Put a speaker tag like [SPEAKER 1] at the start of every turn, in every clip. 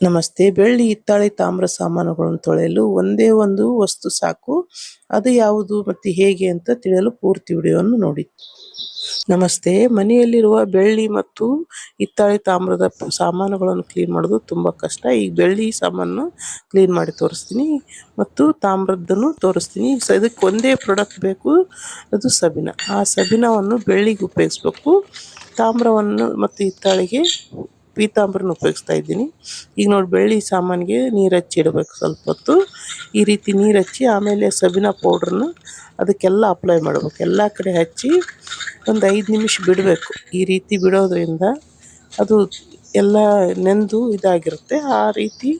[SPEAKER 1] ನಮಸ್ತೆ. ಬೆಳ್ಳಿ, ಹಿತ್ತಾಳೆ, ತಾಮ್ರ ಸಾಮಾನುಗಳನ್ನು ತೊಳೆಯಲು ಒಂದೇ ಒಂದು ವಸ್ತು ಸಾಕು. ಅದು ಯಾವುದು ಮತ್ತು ಹೇಗೆ ಅಂತ ತಿಳಿಯಲು ಪೂರ್ತಿ ವಿಡಿಯೋವನ್ನು ನೋಡಿ. ನಮಸ್ತೆ. ಮನೆಯಲ್ಲಿರುವ ಬೆಳ್ಳಿ ಮತ್ತು ಹಿತ್ತಾಳೆ, ತಾಮ್ರದ ಸಾಮಾನುಗಳನ್ನು ಕ್ಲೀನ್ ಮಾಡೋದು ತುಂಬ ಕಷ್ಟ. ಈಗ ಬೆಳ್ಳಿ ಸಾಮಾನು ಕ್ಲೀನ್ ಮಾಡಿ ತೋರಿಸ್ತೀನಿ ಮತ್ತು ತಾಮ್ರದ್ದನ್ನು ತೋರಿಸ್ತೀನಿ. ಇದಕ್ಕೆ ಒಂದೇ ಪ್ರಾಡಕ್ಟ್ ಬೇಕು. ಅದು ಸಬಿನ. ಆ ಸಬಿನವನ್ನು ಬೆಳ್ಳಿಗೆ ಉಪಯೋಗಿಸ್ಬೇಕು. ತಾಮ್ರವನ್ನು ಮತ್ತು ಹಿತ್ತಾಳೆಗೆ ಪೀತಾಂಬರನ ಉಪಯೋಗಿಸ್ತಾ ಇದ್ದೀನಿ. ಈಗ ನೋಡಿ ಬೆಳ್ಳಿ ಸಾಮಾನಿಗೆ ನೀರು ಹಚ್ಚಿ ಇಡಬೇಕು ಸ್ವಲ್ಪ ಹೊತ್ತು. ಈ ರೀತಿ ನೀರು ಹಚ್ಚಿ ಆಮೇಲೆ ಸಬಿನ ಪೌಡ್ರನ್ನ ಅದಕ್ಕೆಲ್ಲ ಅಪ್ಲೈ ಮಾಡಬೇಕು. ಎಲ್ಲ ಕಡೆ ಹಚ್ಚಿ ಒಂದು ಐದು ನಿಮಿಷ ಬಿಡಬೇಕು. ಈ ರೀತಿ ಬಿಡೋದ್ರಿಂದ ಅದು ಎಲ್ಲ ನೆಂದು ಇದಾಗಿರುತ್ತೆ. ಆ ರೀತಿ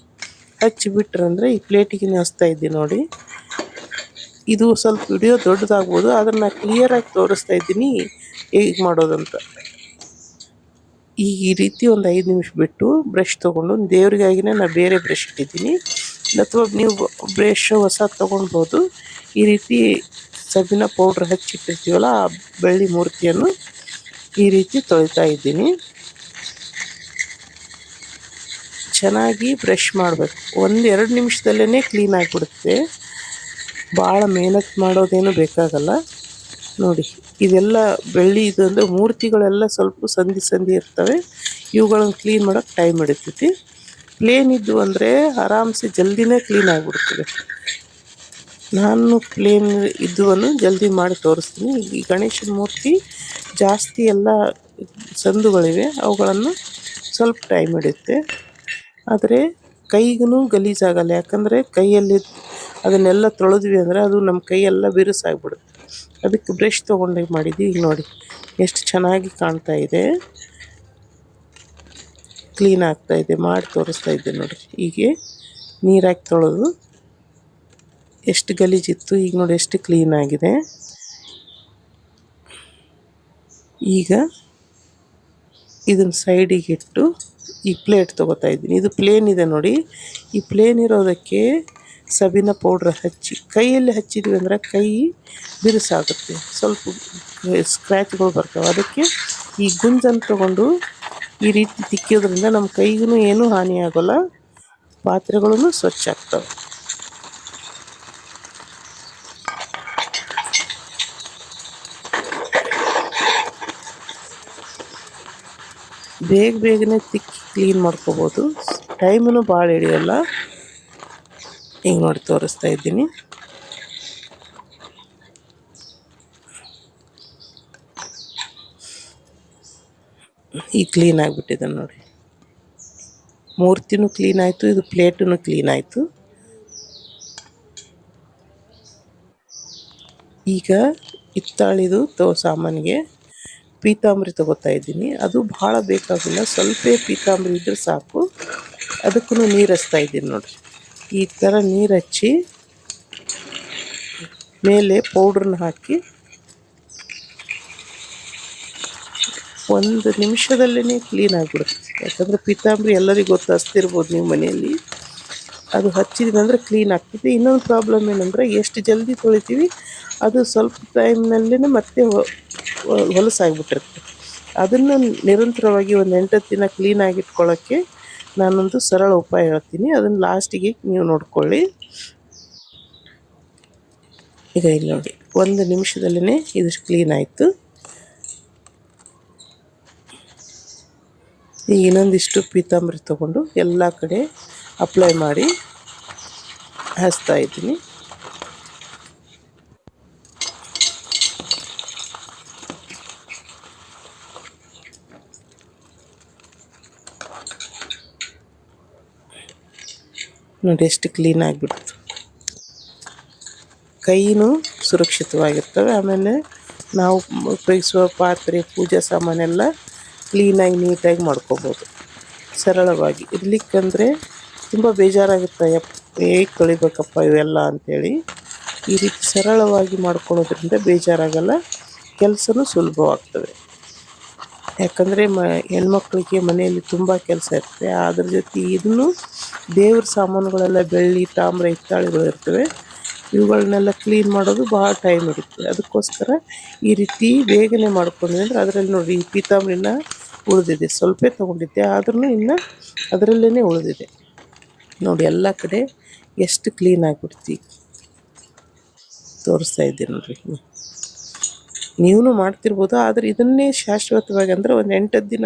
[SPEAKER 1] ಹಚ್ಚಿ ಬಿಟ್ರಂದ್ರೆ ಈ ಪ್ಲೇಟಿಗೆ ಹಚ್ತಾ ಇದ್ದೀನಿ ನೋಡಿ. ಇದು ಸ್ವಲ್ಪ ವಿಡಿಯೋ ದೊಡ್ಡದಾಗ್ಬೋದು. ಅದನ್ನು ಕ್ಲಿಯರಾಗಿ ತೋರಿಸ್ತಾ ಇದ್ದೀನಿ. ಹೇಗೆ ಮಾಡೋದಂತ. ಈ ರೀತಿ ಒಂದು ಐದು ನಿಮಿಷ ಬಿಟ್ಟು ಬ್ರಷ್ ತೊಗೊಂಡು ದೇವರಿಗಾಗಿನೇ ನಾನು ಬೇರೆ ಬ್ರಷ್ ಇಟ್ಟಿದ್ದೀನಿ. ಅಥವಾ ನೀವು ಬ್ರಷ್ ಹೊಸ ತೊಗೊಳ್ಬೋದು. ಈ ರೀತಿ ಸಬ್ಬಿನ ಪೌಡ್ರ್ ಹಚ್ಚಿಟ್ಟಿರ್ತೀವಲ್ಲ ಆ ಬೆಳ್ಳಿ ಮೂರ್ತಿಯನ್ನು ಈ ರೀತಿ ತೊಳಿತಾ ಇದ್ದೀನಿ. ಚೆನ್ನಾಗಿ ಬ್ರಷ್ ಮಾಡಬೇಕು. ಒಂದು ಎರಡು ನಿಮಿಷದಲ್ಲೇ ಕ್ಲೀನ್ ಆಗಿಬಿಡುತ್ತೆ. ಭಾಳ ಮೇಹನತ್ ಮಾಡೋದೇನು ಬೇಕಾಗಲ್ಲ. ನೋಡಿ, ಇದೆಲ್ಲ ಬೆಳ್ಳಿ ಇದು ಅಂದರೆ ಮೂರ್ತಿಗಳೆಲ್ಲ ಸ್ವಲ್ಪ ಸಂಧಿ ಸಂಧಿ ಇರ್ತವೆ. ಇವುಗಳನ್ನು ಕ್ಲೀನ್ ಮಾಡೋಕ್ಕೆ ಟೈಮ್ ಹಿಡಿತೈತಿ. ಪ್ಲೇನ್ ಇದ್ದು ಅಂದರೆ ಆರಾಮ್ಸೆ ಜಲ್ದಿನೇ ಕ್ಲೀನ್ ಆಗಿಬಿಡ್ತದೆ. ನಾನು ಪ್ಲೇನ್ ಇದ್ದುವನ್ನು ಜಲ್ದಿ ಮಾಡಿ ತೋರಿಸ್ತೀನಿ. ಈ ಗಣೇಶನ ಮೂರ್ತಿ ಜಾಸ್ತಿ ಎಲ್ಲ ಸಂದುಗಳಿವೆ. ಅವುಗಳನ್ನು ಸ್ವಲ್ಪ ಟೈಮ್ ಹಿಡಿಯುತ್ತೆ. ಆದರೆ ಕೈಗೂ ಗಲೀಜಾಗಲ್ಲ. ಯಾಕಂದರೆ ಕೈಯಲ್ಲಿ ಅದನ್ನೆಲ್ಲ ತೊಳೆದ್ವಿ ಅಂದರೆ ಅದು ನಮ್ಮ ಕೈಯೆಲ್ಲ ಬಿರುಸಾಗ್ಬಿಡುತ್ತೆ. ಅದಕ್ಕೆ ಬ್ರಷ್ ತೊಗೊಂಡು ಮಾಡಿದ್ವಿ. ಈಗ ನೋಡಿ, ಎಷ್ಟು ಚೆನ್ನಾಗಿ ಕಾಣ್ತಾ ಇದೆ. ಕ್ಲೀನ್ ಆಗ್ತಾ ಇದೆ. ಮಾಡಿ ತೋರಿಸ್ತಾ ಇದ್ದೆ ನೋಡಿ. ಹೀಗೆ ನೀರಾಕಿ ತೊಳೆದು ಎಷ್ಟು ಗಲೀಜಿತ್ತು, ಈಗ ನೋಡಿ ಎಷ್ಟು ಕ್ಲೀನ್ ಆಗಿದೆ. ಈಗ ಇದನ್ನು ಸೈಡಿಗೆ ಇಟ್ಟು ಈ ಪ್ಲೇಟ್ ತೊಗೋತಾ ಇದ್ದೀನಿ. ಇದು ಪ್ಲೇನ್ ಇದೆ ನೋಡಿ. ಈ ಪ್ಲೇನ್ ಇರೋದಕ್ಕೆ ಸಬಿನ ಪೌಡ್ರ್ ಹಚ್ಚಿ, ಕೈಯಲ್ಲಿ ಹಚ್ಚಿದ್ವಿ ಅಂದರೆ ಕೈ ಬಿರುಸಾಗುತ್ತೆ. ಸ್ವಲ್ಪ ಸ್ಕ್ರ್ಯಾಚ್ಗಳು ಬರ್ತವೆ. ಅದಕ್ಕೆ ಈ ಗುಂಜನ್ನು ತಗೊಂಡು ಈ ರೀತಿ ತಿಕ್ಕೋದ್ರಿಂದ ನಮ್ಮ ಕೈಗೂ ಏನೂ ಹಾನಿ ಆಗೋಲ್ಲ. ಪಾತ್ರೆಗಳೂ ಸ್ವಚ್ಛ ಆಗ್ತವೆ. ಬೇಗ ಬೇಗನೆ ತಿಕ್ಕಿ ಕ್ಲೀನ್ ಮಾಡ್ಕೋಬೋದು. ಟೈಮನ್ನು ಭಾಳ ಹಿಡಿಯೋಲ್ಲ. ಹಿಂಗೆ ನೋಡಿ ತೋರಿಸ್ತಾ ಇದ್ದೀನಿ. ಈ ಕ್ಲೀನ್ ಆಗಿಬಿಟ್ಟಿದೆ ನೋಡಿ. ಮೂರ್ತಿನೂ ಕ್ಲೀನ್ ಆಯಿತು, ಇದು ಪ್ಲೇಟೂ ಕ್ಲೀನ್ ಆಯಿತು. ಈಗ ಹಿತ್ತಾಳಿದು ತೋ ಸಾಮಾನಿಗೆ ಪೀತಾಂಬರಿ ತಗೋತಾ ಇದ್ದೀನಿ. ಅದು ಭಾಳ ಬೇಕಾಗಿಲ್ಲ, ಸ್ವಲ್ಪ ಪೀತಾಂಬರಿ ಇದ್ರೆ ಸಾಕು. ಅದಕ್ಕೂ ನೀರು ಹಚ್ತಾ ಇದ್ದೀನಿ ನೋಡಿರಿ ಈ ಥರ ನೀರು ಹಚ್ಚಿ ಮೇಲೆ ಪೌಡ್ರನ್ನ ಹಾಕಿ ಒಂದು ನಿಮಿಷದಲ್ಲೇ ಕ್ಲೀನ್ ಆಗಿಬಿಡುತ್ತೆ. ಯಾಕಂದರೆ ಪೀತಾಂಬರಿ ಎಲ್ಲರಿಗೂ ಗೊತ್ತು ಹಚ್ತಿರ್ಬೋದು ನೀವು ಮನೆಯಲ್ಲಿ. ಅದು ಹಚ್ಚಿದ್ರಂದ್ರೆ ಕ್ಲೀನ್ ಆಗ್ತದೆ. ಇನ್ನೊಂದು ಪ್ರಾಬ್ಲಮ್ ಏನಂದರೆ ಎಷ್ಟು ಜಲ್ದಿ ತೊಳಿತೀವಿ, ಅದು ಸ್ವಲ್ಪ ಟೈಮ್ನಲ್ಲೇ ಮತ್ತೆ ಹೊಲಸಾಗ್ಬಿಟ್ಟಿರುತ್ತೆ. ಅದನ್ನು ನಿರಂತರವಾಗಿ ಒಂದು ಎಂಟತ್ತು ದಿನ ಕ್ಲೀನಾಗಿ ಇಟ್ಕೊಳ್ಳೋಕ್ಕೆ ನಾನೊಂದು ಸರಳ ಉಪಾಯ ಹೇಳ್ತೀನಿ. ಅದನ್ನು ಲಾಸ್ಟಿಗೆ ನೀವು ನೋಡ್ಕೊಳ್ಳಿ. ಈಗ ಇಲ್ಲಿ ನೋಡಿ, ಒಂದು ನಿಮಿಷದಲ್ಲೇ ಇದು ಕ್ಲೀನ್ ಆಯಿತು. ಈಗ ಇನ್ನೊಂದಿಷ್ಟು ಪೀತಾಂಬರಿ ತೊಗೊಂಡು ಎಲ್ಲ ಕಡೆ ಅಪ್ಲೈ ಮಾಡಿ ಹಚ್ತಾ ಇದ್ದೀನಿ. ನೋಡಿ ಎಷ್ಟು ಕ್ಲೀನ್ ಆಗಿಬಿಡ್ತು. ಕೈನೂ ಸುರಕ್ಷಿತವಾಗಿರ್ತವೆ. ಆಮೇಲೆ ನಾವು ಉಪಯೋಗಿಸುವ ಪಾತ್ರೆ, ಪೂಜಾ ಸಾಮಾನೆಲ್ಲ ಕ್ಲೀನಾಗಿ ನೀಟಾಗಿ ಮಾಡ್ಕೋಬೋದು. ಸರಳವಾಗಿ. ಇರ್ಲಿಕ್ಕಂದ್ರೆ ತುಂಬ ಬೇಜಾರಾಗುತ್ತೆ. ಹೇಗೆ ತೊಳಿಬೇಕಪ್ಪ ಇವೆಲ್ಲ ಅಂಥೇಳಿ ಈ ರೀತಿ ಸರಳವಾಗಿ ಮಾಡ್ಕೊಳ್ಳೋದ್ರಿಂದ ಬೇಜಾರಾಗಲ್ಲ. ಕೆಲಸನೂ ಸುಲಭವಾಗ್ತವೆ. ಯಾಕಂದರೆ ಮ, ಹೆಣ್ಮಕ್ಳಿಗೆ ಮನೆಯಲ್ಲಿ ತುಂಬ ಕೆಲಸ ಇರುತ್ತೆ. ಅದ್ರ ಜೊತೆ ಇದನ್ನು ದೇವ್ರ ಸಾಮಾನುಗಳೆಲ್ಲ ಬೆಳ್ಳಿ, ತಾಮ್ರ, ಹಿತ್ತಾಳೆಗಳು ಇರ್ತವೆ. ಇವುಗಳನ್ನೆಲ್ಲ ಕ್ಲೀನ್ ಮಾಡೋದು ಭಾಳ ಟೈಮ್ ಹಿಡಿಯುತ್ತೆ. ಅದಕ್ಕೋಸ್ಕರ ಈ ರೀತಿ ಬೇಗನೆ ಮಾಡ್ಕೊಂಡ್ವಿ ಅಂದರೆ ಅದರಲ್ಲಿ ನೋಡಿ ಈ ಪೀತಾಂಬರಿನ ಉಳಿದಿದೆ. ಸ್ವಲ್ಪ ತೊಗೊಂಡಿದ್ದೆ ಆದ್ರೂ ಇನ್ನು ಅದರಲ್ಲೇ ಉಳಿದಿದೆ. ನೋಡಿ ಎಲ್ಲ ಕಡೆ ಎಷ್ಟು ಕ್ಲೀನ್ ಆಗಿಬಿಡ್ತಿ. ತೋರಿಸ್ತಾ ಇದ್ದೀನಿ ನೋಡ್ರಿ. ನೀವು ಮಾಡ್ತಿರ್ಬೋದು, ಆದರೆ ಇದನ್ನೇ ಶಾಶ್ವತವಾಗಿ ಅಂದರೆ ಒಂದು ಎಂಟು ದಿನ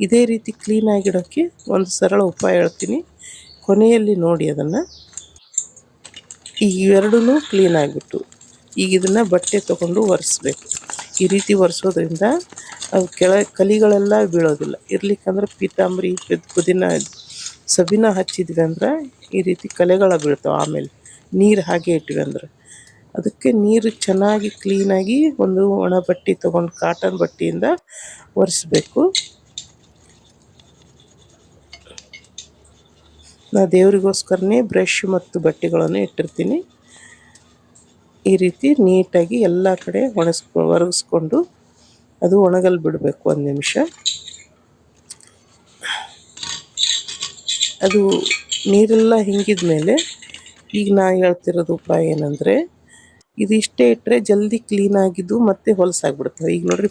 [SPEAKER 1] ಇದೇ ರೀತಿ ಕ್ಲೀನ್ ಆಗಿಡೋಕ್ಕೆ ಒಂದು ಸರಳ ಉಪಾಯ ಹೇಳ್ತೀನಿ. ಕೊನೆಯಲ್ಲಿ ನೋಡಿ ಅದನ್ನು. ಈಗ ಎರಡೂ ಕ್ಲೀನ್ ಆಗಿಬಿಟ್ಟು ಈಗ ಇದನ್ನು ಬಟ್ಟೆ ತೊಗೊಂಡು ಒರೆಸ್ಬೇಕು. ಈ ರೀತಿ ಒರೆಸೋದ್ರಿಂದ ಅವು ಕೆಳ ಕಲಿಗಳೆಲ್ಲ ಬೀಳೋದಿಲ್ಲ. ಇರ್ಲಿಕ್ಕಂದ್ರೆ ಪೀತಾಂಬರಿ, ಪುದ್- ಪುದೀನ, ಸಬೀನ ಹಚ್ಚಿದ್ವಿ ಅಂದ್ರೆ ಈ ರೀತಿ ಕಲೆಗಳ ಬೀಳ್ತಾವೆ ಆಮೇಲೆ. ನೀರು ಹಾಗೆ ಇಟ್ವಿ ಅಂದ್ರೆ. ಅದಕ್ಕೆ ನೀರು ಚೆನ್ನಾಗಿ ಕ್ಲೀನಾಗಿ ಒಂದು ಒಣ ಬಟ್ಟೆ ತೊಗೊಂಡು ಕಾಟನ್ ಬಟ್ಟೆಯಿಂದ ಒರೆಸ್ಬೇಕು. ನಾ ದೇವರಿಗೋಸ್ಕರನೇ ಬ್ರಷ್ ಮತ್ತು ಬಟ್ಟೆಗಳನ್ನು ಇಟ್ಟಿರ್ತೀನಿ. ಈ ರೀತಿ ನೀಟಾಗಿ ಎಲ್ಲ ಕಡೆ ಒಣಸ್ಕೊ ಒರಗಿಸ್ಕೊಂಡು ಅದು ಒಣಗಲ್ ಬಿಡಬೇಕು ಒಂದು ನಿಮಿಷ. ಅದು ನೀರೆಲ್ಲ ಹಿಂಗಿದ ಮೇಲೆ ಈಗ ನಾ ಹೇಳ್ತಿರೋದು ಉಪಾಯ ಏನಂದರೆ ಇದಿಷ್ಟೇ ಇಟ್ಟರೆ ಜಲ್ದಿ ಕ್ಲೀನ್ ಆಗಿದ್ದು ಮತ್ತೆ ಹೊಲಸಾಗ್ಬಿಡ್ತವೆ ಈಗ ನೋಡ್ರಿ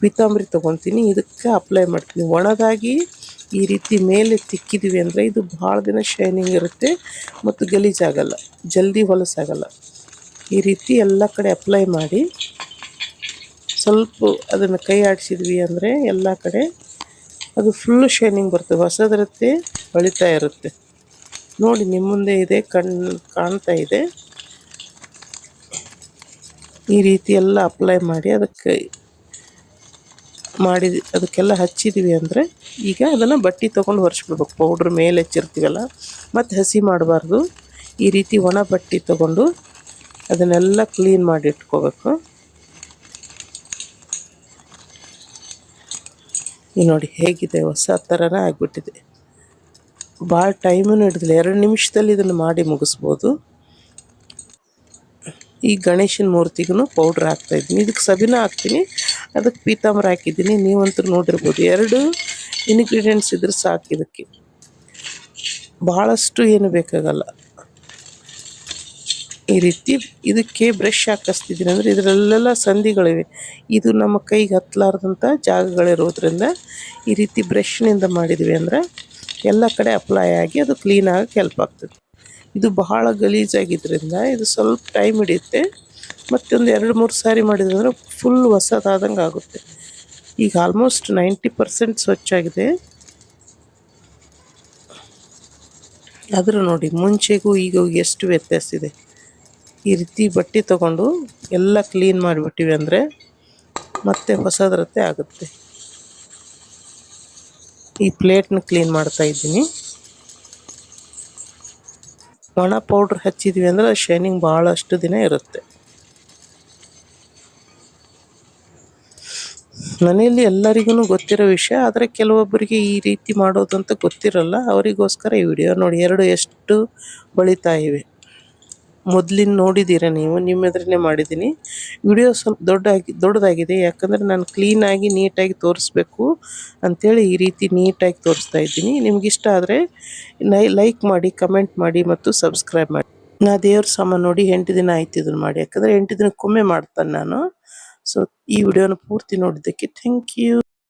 [SPEAKER 1] ಪೀತಾಂಬರಿ ತೊಗೊತೀನಿ, ಇದಕ್ಕೆ ಅಪ್ಲೈ ಮಾಡ್ತೀನಿ. ಒಣದಾಗಿ ಈ ರೀತಿ ಮೇಲೆ ತಿಕ್ಕಿದ್ವಿ ಅಂದರೆ ಇದು ಭಾಳ ದಿನ ಶೈನಿಂಗ್ ಇರುತ್ತೆ ಮತ್ತು ಗಲೀಜಾಗಲ್ಲ, ಜಲ್ದಿ ಹೊಲಸಾಗಲ್ಲ. ಈ ರೀತಿ ಎಲ್ಲ ಕಡೆ ಅಪ್ಲೈ ಮಾಡಿ ಸ್ವಲ್ಪ ಅದನ್ನು ಕೈ ಆಡಿಸಿದ್ವಿ ಅಂದರೆ ಎಲ್ಲ ಕಡೆ ಅದು ಫುಲ್ಲು ಶೈನಿಂಗ್ ಬರ್ತದೆ, ಹೊಸದಿರುತ್ತೆ, ಹೊಳಿತಾ ಇರುತ್ತೆ. ನೋಡಿ ನಿಮ್ಮ ಮುಂದೆ ಇದೆ, ಕಣ್ ಕಾಣ್ತಾ ಇದೆ. ಈ ರೀತಿ ಎಲ್ಲ ಅಪ್ಲೈ ಮಾಡಿ ಅದಕ್ಕೆ ಮಾಡಿ ಅದಕ್ಕೆಲ್ಲ ಹಚ್ಚಿದ್ದೀವಿ ಅಂದರೆ ಈಗ ಅದನ್ನು ಬಟ್ಟೆ ತೊಗೊಂಡು ಹೊರಿಸ್ಬಿಡ್ಬೇಕು ಪೌಡ್ರ್ ಮೇಲೆ ಹಚ್ಚಿರ್ತೀವಲ್ಲ, ಮತ್ತು ಹಸಿ ಮಾಡಬಾರ್ದು. ಈ ರೀತಿ ಒಣ ಬಟ್ಟೆ ತೊಗೊಂಡು ಅದನ್ನೆಲ್ಲ ಕ್ಲೀನ್ ಮಾಡಿ ಇಟ್ಕೋಬೇಕು. ಈಗ ನೋಡಿ ಹೇಗಿದೆ, ಹೊಸ ಥರನೇ ಆಗಿಬಿಟ್ಟಿದೆ. ಭಾಳ ಟೈಮೂ ಹಿಡಿದಿಲ್ಲ. ಎರಡು ನಿಮಿಷದಲ್ಲಿ ಇದನ್ನು ಮಾಡಿ ಮುಗಿಸ್ಬೋದು. ಈ ಗಣೇಶನ ಮೂರ್ತಿಗೂ ಪೌಡ್ರ್ ಹಾಕ್ತಾ ಇದ್ದೀನಿ ಇದಕ್ಕೆ ಸಬಿನ ಹಾಕ್ತೀನಿ. ಅದಕ್ಕೆ ಪೀತಾಂಬರ ಹಾಕಿದ್ದೀನಿ. ನೀವಂತೂ ನೋಡಿರ್ಬೋದು. ಎರಡು ಇನ್ಗ್ರೀಡಿಯೆಂಟ್ಸ್ ಇದ್ರೆ ಸಾಕು ಇದಕ್ಕೆ. ಭಾಳಷ್ಟು ಏನು ಬೇಕಾಗಲ್ಲ. ಈ ರೀತಿ ಇದಕ್ಕೆ ಬ್ರಷ್ ಹಾಕಿಸ್ತಿದ್ದೀನಿ. ಅಂದರೆ ಇದರಲ್ಲೆಲ್ಲ ಸಂಧಿಗಳಿವೆ. ಇದು ನಮ್ಮ ಕೈಗೆ ಹತ್ತಲಾರ್ದಂಥ ಜಾಗಗಳಿರೋದ್ರಿಂದ ಈ ರೀತಿ ಬ್ರಷ್ನಿಂದ ಮಾಡಿದ್ವಿ ಅಂದ್ರೆ ಎಲ್ಲ ಕಡೆ ಅಪ್ಲೈ ಆಗಿ ಅದು ಕ್ಲೀನಾಗಿ ಹೆಲ್ಪ್ ಆಗ್ತದೆ. ಇದು ಬಹಳ ಗಲೀಜಾಗಿದ್ದರಿಂದ ಇದು ಸ್ವಲ್ಪ ಟೈಮ್ ಹಿಡಿಯುತ್ತೆ. ಮತ್ತೊಂದು ಎರಡು, ಮೂರು ಸಾರಿ ಮಾಡಿದ್ರೆ ಫುಲ್ ಹೊಸದಾದಂಗೆ ಆಗುತ್ತೆ. ಈಗ ಆಲ್ಮೋಸ್ಟ್ ನೈಂಟಿ ಪರ್ಸೆಂಟ್ ಸ್ವಚ್ಛಾಗಿದೆ ಆದರೂ ನೋಡಿ, ಮುಂಚೆಗೂ ಈಗ ಎಷ್ಟು ವ್ಯತ್ಯಾಸ ಇದೆ. ಈ ರೀತಿ ಬಟ್ಟೆ ತಗೊಂಡು ಎಲ್ಲ ಕ್ಲೀನ್ ಮಾಡಿಬಿಟ್ಟಿವಿ ಅಂದರೆ ಮತ್ತೆ ಹೊಸದ್ರತೆ ಆಗುತ್ತೆ. ಈ ಪ್ಲೇಟ್ನ ಕ್ಲೀನ್ ಮಾಡ್ತಾ ಇದ್ದೀನಿ. ಒಣ ಪೌಡ್ರ್ ಹಚ್ಚಿದ್ವಿ ಅಂದ್ರೆ ಶೈನಿಂಗ್ ಭಾಳಷ್ಟು ದಿನ ಇರುತ್ತೆ. ಮನೆಯಲ್ಲಿ ಎಲ್ಲರಿಗೂ ಗೊತ್ತಿರೋ ವಿಷಯ, ಆದರೆ ಕೆಲವೊಬ್ಬರಿಗೆ ಈ ರೀತಿ ಮಾಡೋದು ಅಂತ ಗೊತ್ತಿರಲ್ಲ. ಅವರಿಗೋಸ್ಕರ ಈ ವಿಡಿಯೋ ನೋಡಿ. ಎರಡು ಎಷ್ಟು ಬಳಿತಾ ಇವೆ. ಮೊದಲಿನ ನೋಡಿದ್ದೀರಾ ನೀವು, ನಿಮ್ಮ ಎದುರೇ ಮಾಡಿದ್ದೀನಿ ವಿಡಿಯೋ ಸ್ವಲ್ಪ ದೊಡ್ಡಾಗಿ, ದೊಡ್ಡದಾಗಿದೆ, ಯಾಕಂದರೆ ನಾನು ಕ್ಲೀನಾಗಿ ನೀಟಾಗಿ ತೋರಿಸ್ಬೇಕು ಅಂಥೇಳಿ ಈ ರೀತಿ ನೀಟಾಗಿ ತೋರಿಸ್ತಾ ಇದ್ದೀನಿ. ನಿಮ್ಗೆ ಇಷ್ಟ ಆದರೆ ಲೈಕ್ ಮಾಡಿ ಕಮೆಂಟ್ ಮಾಡಿ ಮತ್ತು ಸಬ್ಸ್ಕ್ರೈಬ್ ಮಾಡಿ. ನಾ ದೇವ್ರ ಸಾಮಾನು ನೋಡಿ ಎಂಟು ದಿನ ಆಯ್ತು ಇದನ್ನು ಮಾಡಿ, ಯಾಕಂದರೆ ಎಂಟು ದಿನಕ್ಕೊಮ್ಮೆ ಮಾಡ್ತಾನೆ ನಾನು. ಸೊ ಈ ವಿಡಿಯೋನ ಪೂರ್ತಿ ನೋಡಿದ್ದಕ್ಕೆ ಥ್ಯಾಂಕ್ ಯು